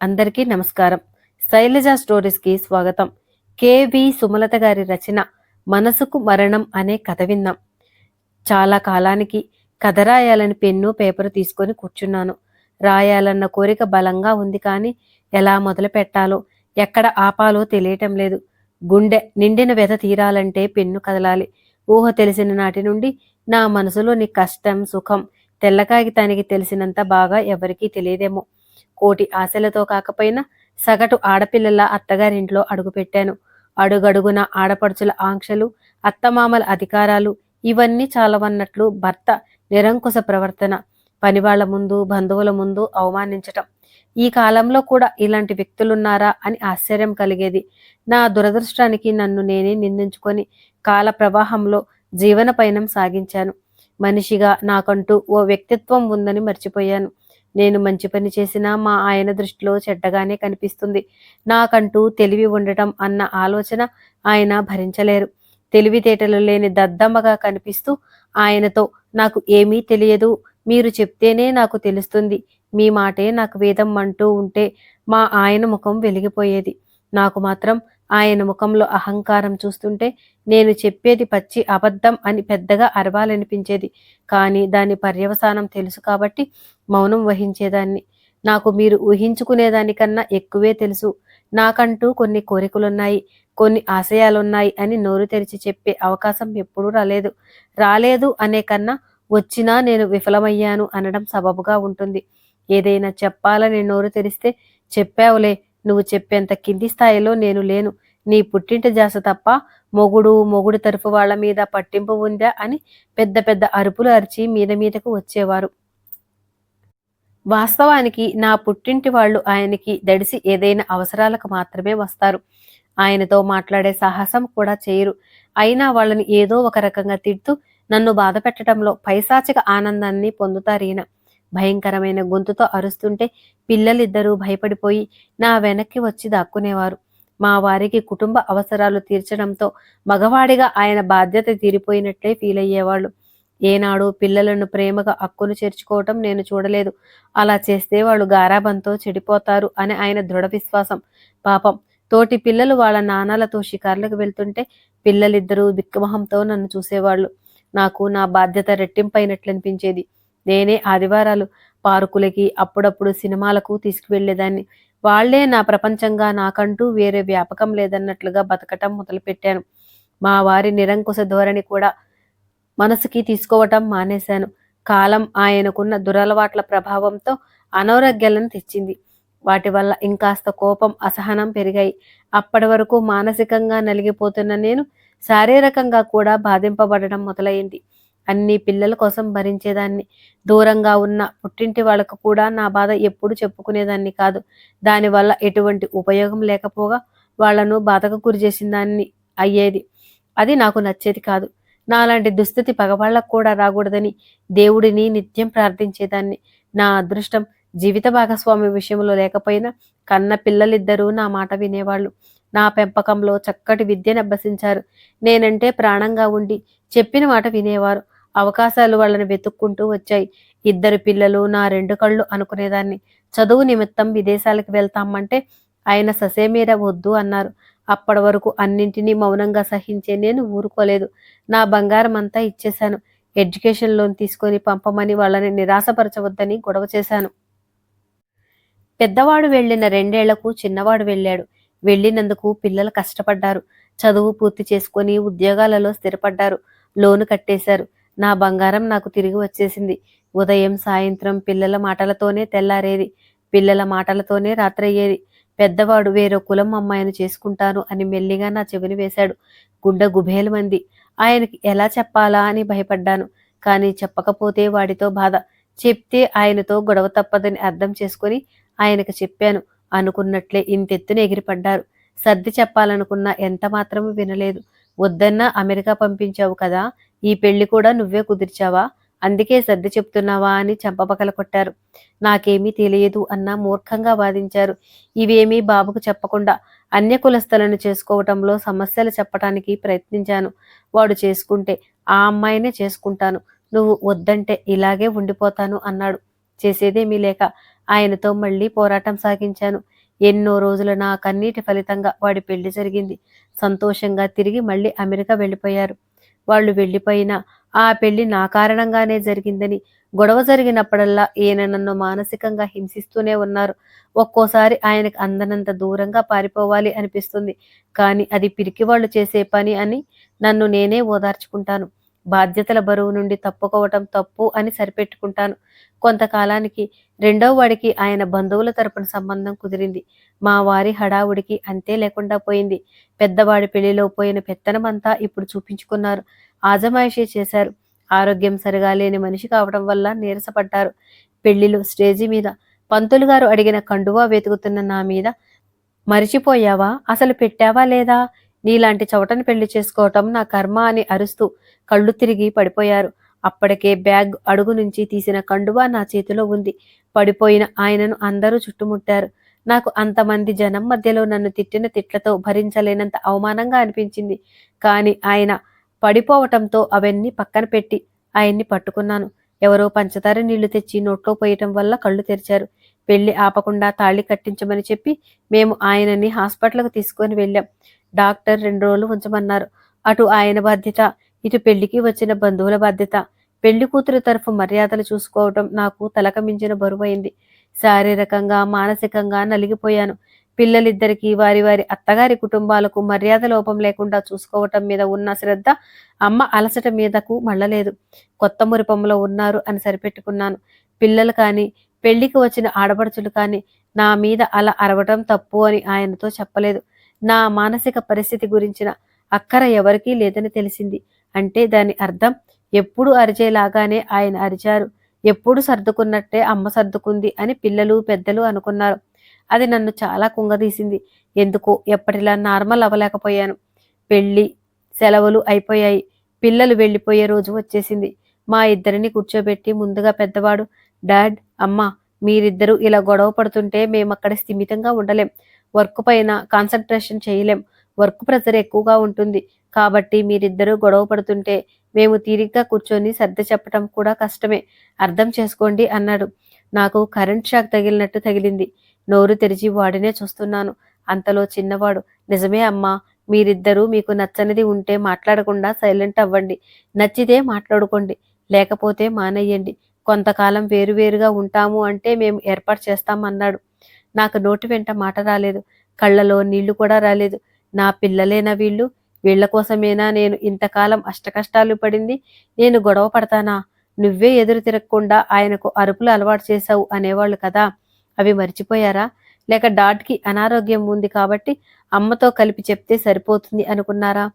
అందరికీ నమస్కారం. శైలజ స్టోరీస్కి స్వాగతం. కేవి సుమలత గారి రచన మనసుకు మరణం అనే కథ విన్నాం. చాలా కాలానికి కథ రాయాలని పెన్ను పేపర్ తీసుకొని కూర్చున్నాను. రాయాలన్న కోరిక బలంగా ఉంది కానీ ఎలా మొదలు పెట్టాలో ఎక్కడ ఆపాలో తెలియటం లేదు. గుండె నిండిన వ్యధ తీరాలంటే పెన్ను కదలాలి. ఊహ తెలిసిన నాటి నుండి నా మనసులోని కష్టం సుఖం తెల్ల కాగితానికి తెలిసినంత బాగా ఎవరికీ తెలియదేమో. కోటి ఆశలతో కాకపోయినా సగటు ఆడపిల్లల అత్తగారింట్లో అడుగుపెట్టాను. అడుగడుగున ఆడపడుచుల ఆంక్షలు అత్తమామల అధికారాలు ఇవన్నీ చాలవన్నట్లు భర్త నిరంకుశ ప్రవర్తన పనివాళ్ళ ముందు బంధువుల ముందు అవమానించటం. ఈ కాలంలో కూడా ఇలాంటి వ్యక్తులున్నారా అని ఆశ్చర్యం కలిగేది. నా దురదృష్టానికి నన్ను నేనే నిందించుకొని కాల ప్రవాహంలో జీవన పయనం సాగించాను. మనిషిగా నాకంటూ ఓ వ్యక్తిత్వం ఉందని మర్చిపోయాను. నేను మంచి పని చేసినా మా ఆయన దృష్టిలో చెడ్డగానే కనిపిస్తుంది. నాకంటూ తెలివి ఉండటం అన్న ఆలోచన ఆయన భరించలేరు. తెలివితేటలు లేని దద్దమ్మగా కనిపిస్తూ ఆయనతో నాకు ఏమీ తెలియదు. మీరు చెప్తేనే నాకు తెలుస్తుంది. మీ మాటే నాకు వేదం అంటూ ఉంటే మా ఆయన ముఖం వెలిగిపోయేది. నాకు మాత్రం ఆయన ముఖంలో అహంకారం చూస్తుంటే నేను చెప్పేది పచ్చి అబద్ధం అని పెద్దగా అరవాలనిపించేది. కానీ దాని పర్యవసానం తెలుసు కాబట్టి మౌనం వహించేదాన్ని. నాకు మీరు ఊహించుకునేదానికన్నా ఎక్కువే తెలుసు. నాకంటూ కొన్ని కోరికలున్నాయి కొన్ని ఆశయాలున్నాయి అని నోరు తెరిచి చెప్పే అవకాశం ఎప్పుడూ రాలేదు. రాలేదు అనే కన్నా వచ్చినా నేను విఫలమయ్యాను అనడం సబబుగా ఉంటుంది. ఏదైనా చెప్పాలని నోరు తెరిస్తే చెప్పావులే నువ్వు చెప్పేంత కింది స్థాయిలో నేను లేను. నీ పుట్టింటి జాస తప్ప మొగుడు మొగుడు తరఫు వాళ్ళ మీద పట్టింపు ఉందా అని పెద్ద పెద్ద అరుపులు అరిచి మీద మీదకు వచ్చేవారు. వాస్తవానికి నా పుట్టింటి వాళ్ళు ఆయనకి దడిసి ఏదైనా అవసరాలకు మాత్రమే వస్తారు. ఆయనతో మాట్లాడే సాహసం కూడా చేయరు. అయినా వాళ్ళని ఏదో ఒక రకంగా తిడుతూ నన్ను బాధ పెట్టడంలో పైశాచిక ఆనందాన్ని పొందుతారు ఈయన భయంకరమైన గొంతుతో అరుస్తుంటే పిల్లలిద్దరూ భయపడిపోయి నా వెనక్కి వచ్చి దాక్కునేవారు. మా వారికి కుటుంబ అవసరాలు తీర్చడంతో మగవాడిగా ఆయన బాధ్యత తీరిపోయినట్లే ఫీల్ అయ్యేవాళ్ళు. ఏనాడు పిల్లలను ప్రేమగా అక్కును చేర్చుకోవటం నేను చూడలేదు. అలా చేస్తే వాళ్ళు గారాబంతో చెడిపోతారు అని ఆయన దృఢ విశ్వాసం. పాపం తోటి పిల్లలు వాళ్ళ నాన్నలతో షికార్లకు వెళ్తుంటే పిల్లలిద్దరూ బిక్కమొహంతో నన్ను చూసేవాళ్ళు. నాకు నా బాధ్యత రెట్టింపైనట్లు అనిపించేది నేనే ఆదివారాలు పార్కులకి అప్పుడప్పుడు సినిమాలకు తీసుకువెళ్ళేదాన్ని వాళ్ళే నా ప్రపంచంగా నాకంటూ వేరే వ్యాపకం లేదన్నట్లుగా బతకటం మొదలుపెట్టాను. మా వారి నిరంకుశ ధోరణి కూడా మనసుకి తీసుకోవటం మానేశాను. కాలం ఆయనకున్న దురలవాట్ల ప్రభావంతో అనారోగ్యాలను తెచ్చింది. వాటి వల్ల ఇంకాస్త కోపం అసహనం పెరిగాయి. అప్పటి వరకు మానసికంగా నలిగిపోతున్న నేను శారీరకంగా కూడా బాధింపబడడం మొదలైంది. అన్ని పిల్లల కోసం భరించేదాన్ని. దూరంగా ఉన్న పుట్టింటి వాళ్ళకు కూడా నా బాధ ఎప్పుడు చెప్పుకునేదాన్ని కాదు. దానివల్ల ఎటువంటి ఉపయోగం లేకపోగా వాళ్ళను బాధకు గురి చేసిన దాన్ని అయ్యేది. అది నాకు నచ్చేది కాదు. నాలాంటి దుస్థితి పగవాళ్ళకు కూడా రాకూడదని దేవుడిని నిత్యం ప్రార్థించేదాన్ని. నా అదృష్టం జీవిత భాగస్వామి విషయంలో లేకపోయినా కన్న పిల్లలిద్దరూ నా మాట వినేవాళ్ళు. నా పెంపకంలో చక్కటి విద్యను అభ్యసించారు. నేనంటే ప్రాణంగా ఉండి చెప్పిన మాట వినేవారు. అవకాశాలు వాళ్ళని వెతుక్కుంటూ వచ్చాయి. ఇద్దరు పిల్లలు నా రెండు కళ్ళు అనుకునేదాన్ని. చదువు నిమిత్తం విదేశాలకు వెళ్తామంటే ఆయన ససేమీర వద్దు అన్నారు. అప్పటి వరకు అన్నింటినీ మౌనంగా సహించే నేను ఊరుకోలేదు. నా బంగారం అంతా ఇచ్చేశాను. ఎడ్యుకేషన్ లోన్ తీసుకొని పంపమని వాళ్ళని నిరాశపరచవద్దని గొడవ చేశాను. పెద్దవాడు వెళ్ళిన రెండేళ్ళకు చిన్నవాడు వెళ్ళాడు. వెళ్ళినందుకు పిల్లలు కష్టపడ్డారు. చదువు పూర్తి చేసుకొని ఉద్యోగాలలో స్థిరపడ్డారు. లోను కట్టేశారు. నా బంగారం నాకు తిరిగి వచ్చేసింది. ఉదయం సాయంత్రం పిల్లల మాటలతోనే తెల్లారేది. పిల్లల మాటలతోనే రాత్రయ్యేది. పెద్దవాడు వేరే కులం అమ్మాయిని చేసుకుంటాను అని మెల్లిగా నా చెవిని వేశాడు. గుండె గుబేలు మంది ఆయనకి ఎలా చెప్పాలా అని భయపడ్డాను. కానీ చెప్పకపోతే వాడితో బాధ. చెప్తే ఆయనతో గొడవ తప్పదని అర్థం చేసుకుని ఆయనకు చెప్పాను. అనుకున్నట్లే ఇంతెత్తున ఎగిరిపడ్డారు. సర్ది చెప్పాలనుకున్నా ఎంత మాత్రం వినలేదు. వద్దన్నా అమెరికా పంపించావు కదా ఈ పెళ్ళి కూడా నువ్వే కుదిర్చావా? అందుకే సర్ది చెప్తున్నావా అని చెంపపకల కొట్టారు. నాకేమీ తెలియదు అన్న మూర్ఖంగా వాదించారు. ఇవేమీ బాబుకు చెప్పకుండా అన్య కులస్థలను చేసుకోవటంలో సమస్యలు చెప్పటానికి ప్రయత్నించాను. వాడు చేసుకుంటే ఆ అమ్మాయినే చేసుకుంటాను. నువ్వు వద్దంటే ఇలాగే ఉండిపోతాను అన్నాడు. చేసేదేమీ లేక ఆయనతో మళ్ళీ పోరాటం సాగించాను. ఎన్నో రోజుల నా కన్నీటి ఫలితంగా వాడి పెళ్ళి జరిగింది. సంతోషంగా తిరిగి మళ్ళీ అమెరికా వెళ్ళిపోయారు. వాళ్ళు వెళ్ళిపోయినా ఆ పెళ్ళి నా కారణంగానే జరిగిందని గొడవ జరిగినప్పుడల్లా ఈయన నన్ను మానసికంగా హింసిస్తూనే ఉన్నారు. ఒక్కోసారి ఆయనకు అందనంత దూరంగా పారిపోవాలి అనిపిస్తుంది. కానీ అది పిరికి వాళ్ళు చేసే పని అని నన్ను నేనే ఓదార్చుకుంటాను. బాధ్యతల బరువు నుండి తప్పుకోవటం తప్పు అని సరిపెట్టుకుంటాను. కొంతకాలానికి రెండో వాడికి ఆయన బంధువుల తరపున సంబంధం కుదిరింది. మా వారి హడావుడికి అంతే లేకుండా పోయింది. పెద్దవాడి పెళ్ళిలో పోయిన పెత్తనమంతా ఇప్పుడు చూపించుకున్నారు. ఆజమాయిషీ చేశారు. ఆరోగ్యం సరిగా లేని మనిషి కావడం వల్ల నీరసపడ్డారు. పెళ్ళిలో స్టేజి మీద పంతులు గారు అడిగిన కండువా వెతుకుతున్న నా మీద మరిచిపోయావా? అసలు పెట్టావా లేదా? నీలాంటి చవటను పెళ్ళి చేసుకోవటం నా కర్మ అని అరుస్తూ కళ్ళు తిరిగి పడిపోయారు. అప్పటికే బ్యాగ్ అడుగు నుంచి తీసిన కండువా నా చేతిలో ఉంది. పడిపోయిన ఆయనను అందరూ చుట్టుముట్టారు. నాకు అంతమంది జనం మధ్యలో నన్ను తిట్టిన తిట్లతో భరించలేనంత అవమానంగా అనిపించింది. కానీ ఆయన పడిపోవటంతో అవన్నీ పక్కన పెట్టి ఆయన్ని పట్టుకున్నాను. ఎవరో పంచదార నీళ్ళు తెచ్చి నోట్లో పోయటం వల్ల కళ్ళు తెరిచారు. పెళ్ళి ఆపకుండా తాళి కట్టించమని చెప్పి మేము ఆయనని హాస్పిటల్కు తీసుకొని వెళ్ళాం. డాక్టర్ రెండు రోజులు ఉంచమన్నారు. అటు ఆయన బాధ్యత ఇటు పెళ్ళికి వచ్చిన బంధువుల బాధ్యత పెళ్ళి కూతురు తరఫు మర్యాదలు చూసుకోవటం నాకు తలక మించిన బరువైంది. శారీరకంగా మానసికంగా నలిగిపోయాను. పిల్లలిద్దరికీ వారి వారి అత్తగారి కుటుంబాలకు మర్యాద లోపం లేకుండా చూసుకోవటం మీద ఉన్న శ్రద్ధ అమ్మ అలసట మీదకు మళ్ళలేదు. కొత్త మురిపంలో ఉన్నారు అని సరిపెట్టుకున్నాను. పిల్లలు కానీ పెళ్ళికి వచ్చిన ఆడపడుచులు కానీ నా మీద అలా అరవటం తప్పు అని ఆయనతో చెప్పలేదు. నా మానసిక పరిస్థితి గురించిన అక్కర ఎవరికీ లేదని తెలిసింది. అంటే దాని అర్థం ఎప్పుడు అరిచేలాగానే ఆయన అరిచారు. ఎప్పుడు సర్దుకున్నట్టే అమ్మ సర్దుకుంది అని పిల్లలు పెద్దలు అనుకున్నారు. అది నన్ను చాలా కుంగదీసింది. ఎందుకో ఎప్పటిలా నార్మల్ అవ్వలేకపోయాను. పెళ్ళి సెలవులు అయిపోయాయి. పిల్లలు వెళ్ళిపోయే రోజు వచ్చేసింది. మా ఇద్దరిని కూర్చోబెట్టి ముందుగా పెద్దవాడు డాడ్ అమ్మ మీరిద్దరూ ఇలా గొడవ పడుతుంటే మేము అక్కడ స్థిమితంగా ఉండలేం. వర్క్ పైన కాన్సన్ట్రేషన్ చేయలేం. వర్క్ ప్రెషర్ ఎక్కువగా ఉంటుంది. కాబట్టి మీరిద్దరూ గొడవ పడుతుంటే మేము తీరిగ్గా కూర్చొని సర్ది చెప్పటం కూడా కష్టమే. అర్థం చేసుకోండి అన్నాడు. నాకు కరెంట్ షాక్ తగిలినట్టు తగిలింది. నోరు తెరిచి వాడినే చూస్తున్నాను. అంతలో చిన్నవాడు నిజమే అమ్మా మీరిద్దరూ మీకు నచ్చనిది ఉంటే మాట్లాడకుండా సైలెంట్ అవ్వండి. నచ్చితే మాట్లాడుకోండి లేకపోతే మానేయండి. కొంతకాలం వేరువేరుగా ఉంటాము అంటే మేము ఏర్పాటు చేస్తామన్నాడు నాకు నోటి వెంట మాట రాలేదు. కళ్ళలో నీళ్ళు కూడా రాలేదు. నా పిల్లలేనా వీళ్ళు? వీళ్ళ కోసమేనా నేను ఇంతకాలం అష్టకష్టాలు పడింది? నేను గొడవ పడతానా? నువ్వే ఎదురు తిరగకుండా ఆయనకు అరుపులు అలవాటు చేశావు అనేవాళ్ళు కదా. అవి మర్చిపోయారా? లేక డాట్కి అనారోగ్యం ఉంది కాబట్టి అమ్మతో కలిపి చెప్తే సరిపోతుంది అనుకున్నారా?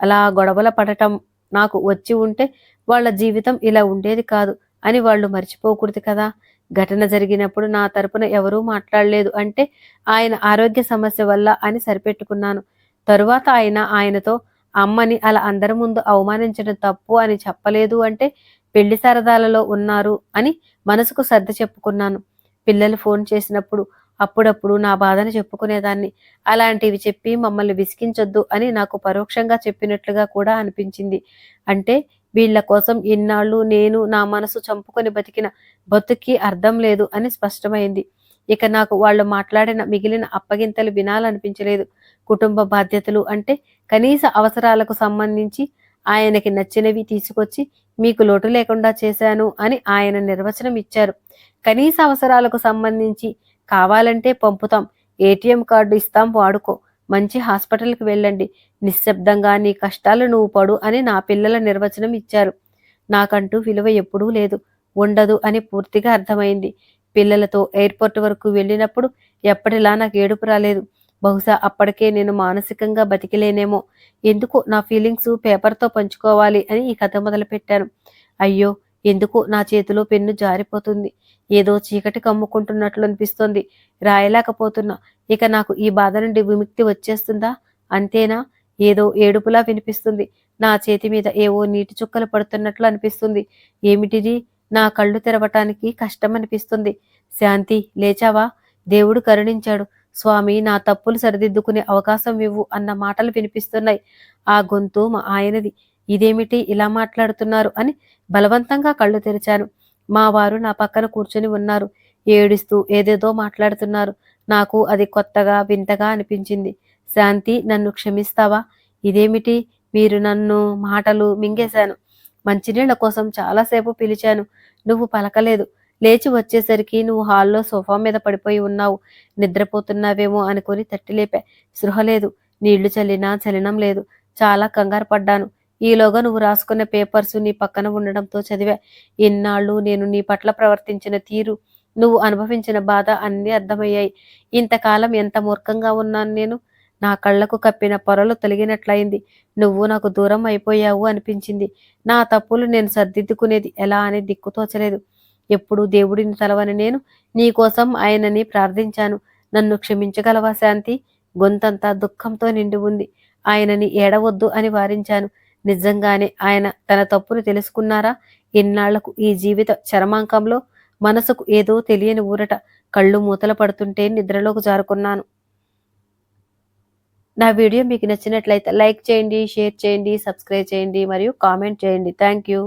అలా గొడవల పడటం నాకు వచ్చి ఉంటే వాళ్ళ జీవితం ఇలా ఉండేది కాదు అని వాళ్ళు మర్చిపోకూడదు కదా. ఘటన జరిగినప్పుడు నా తరపున ఎవరూ మాట్లాడలేదు అంటే ఆయన ఆరోగ్య సమస్య వల్ల అని సరిపెట్టుకున్నాను. తరువాత ఆయన ఆయనతో అమ్మని అలా అందరి ముందు అవమానించడం తప్పు అని చెప్పలేదు అంటే పెళ్ళి సరదాలలో ఉన్నారు అని మనసుకు సర్ది చెప్పుకున్నాను. పిల్లలు ఫోన్ చేసినప్పుడు అప్పుడప్పుడు నా బాధను చెప్పుకునేదాన్ని. అలాంటివి చెప్పి మమ్మల్ని విసిగించొద్దు అని నాకు పరోక్షంగా చెప్పినట్లుగా కూడా అనిపించింది. అంటే వీళ్ళ కోసం ఇన్నాళ్ళు నేను నా మనసు చంపుకొని బతికిన బతుక్కి అర్థం లేదు అని స్పష్టమైంది. ఇక నాకు వాళ్ళు మాట్లాడిన మిగిలిన అప్పగింతలు వినాలనిపించలేదు. కుటుంబ బాధ్యతలు అంటే కనీస అవసరాలకు సంబంధించి ఆయనకి నచ్చినవి తీసుకొచ్చి మీకు లోటు లేకుండా చేశాను అని ఆయన నిర్వచనం ఇచ్చారు. కనీస అవసరాలకు సంబంధించి కావాలంటే పంపుతాం. ఏటీఎం కార్డు ఇస్తాం వాడుకో. మంచి హాస్పిటల్కి వెళ్ళండి. నిశ్శబ్దంగా నీ కష్టాలు నువ్వు పడు అని నా పిల్లల నిర్వచనం ఇచ్చారు. నాకంటూ విలువ ఎప్పుడూ లేదు. ఉండదు అని పూర్తిగా అర్థమైంది. పిల్లలతో ఎయిర్పోర్ట్ వరకు వెళ్ళినప్పుడు ఎప్పటిలా నాకు ఏడుపు రాలేదు. బహుశా అప్పటికే నేను మానసికంగా బతికిలేనేమో. ఎందుకు నా ఫీలింగ్స్ పేపర్తో పంచుకోవాలి అని ఈ కథ మొదలుపెట్టాను. అయ్యో ఎందుకు నా చేతిలో పెన్ను జారిపోతుంది? ఏదో చీకటి కమ్ముకుంటున్నట్లు అనిపిస్తోంది. రాయలేకపోతున్నా. ఇక నాకు ఈ బాధ నుండి విముక్తి వచ్చేస్తుందా? అంతేనా? ఏదో ఏడుపులా వినిపిస్తుంది. నా చేతి మీద ఏవో నీటి చుక్కలు పడుతున్నట్లు అనిపిస్తుంది. ఏమిటిది? నా కళ్ళు తెరవటానికి కష్టం అనిపిస్తుంది శాంతి లేచావా? దేవుడు కరుణించాడు. స్వామి నా తప్పులు సరిదిద్దుకునే అవకాశం ఇవ్వు అన్న మాటలు వినిపిస్తున్నాయి. ఆ గొంతు మా ఆయనది. ఇదేమిటి ఇలా మాట్లాడుతున్నారు అని బలవంతంగా కళ్ళు తెరిచాను. మా వారు నా పక్కన కూర్చొని ఉన్నారు. ఏడుస్తూ ఏదేదో మాట్లాడుతున్నారు. నాకు అది కొత్తగా వింతగా అనిపించింది. శాంతి నన్ను క్షమిస్తావా? ఇదేమిటి? మీరు నన్ను మాటలు మింగేశాను. మంచినీళ్ళ కోసం చాలాసేపు పిలిచాను. నువ్వు పలకలేదు. లేచి వచ్చేసరికి నువ్వు హాల్లో సోఫా మీద పడిపోయి ఉన్నావు. నిద్రపోతున్నావేమో అనుకుని తట్టిలేపా సృహ లేదు. నీళ్ళు చల్లినా చలినం లేదు. చాలా కంగారు పడ్డాను. ఈలోగా నువ్వు రాసుకున్న పేపర్స్ నీ పక్కన ఉండడంతో చదివా. ఇన్నాళ్ళు నేను నీ పట్ల ప్రవర్తించిన తీరు నువ్వు అనుభవించిన బాధ అన్నీ అర్థమయ్యాయి. ఇంతకాలం ఎంత మూర్ఖంగా ఉన్నాను నేను? నా కళ్ళకు కప్పిన పొరలు తొలగినట్లయింది. నువ్వు నాకు దూరం అయిపోయావు అనిపించింది. నా తప్పులు నేను సర్దిద్దుకునేది ఎలా అని దిక్కుతోచలేదు ఎప్పుడు దేవుడిని తలవని నేను నీకోసం ఆయనని ప్రార్థించాను. నన్ను క్షమించగలవా శాంతి? గొంతంతా దుఃఖంతో నిండి ఉంది. ఆయనని ఏడవద్దు అని వారించాను. నిజంగానే ఆయన తన తప్పును తెలుసుకున్నారా? ఇన్నాళ్ళకు ఈ జీవిత చరమాంకంలో మనసుకు ఏదో తెలియని ఊరట కళ్ళు మూతల పడుతుంటే నిద్రలోకి జారుకున్నాను. నా వీడియో మీకు నచ్చినట్లయితే లైక్ చేయండి షేర్ చేయండి సబ్స్క్రైబ్ చేయండి మరియు కామెంట్ చేయండి. Thank you.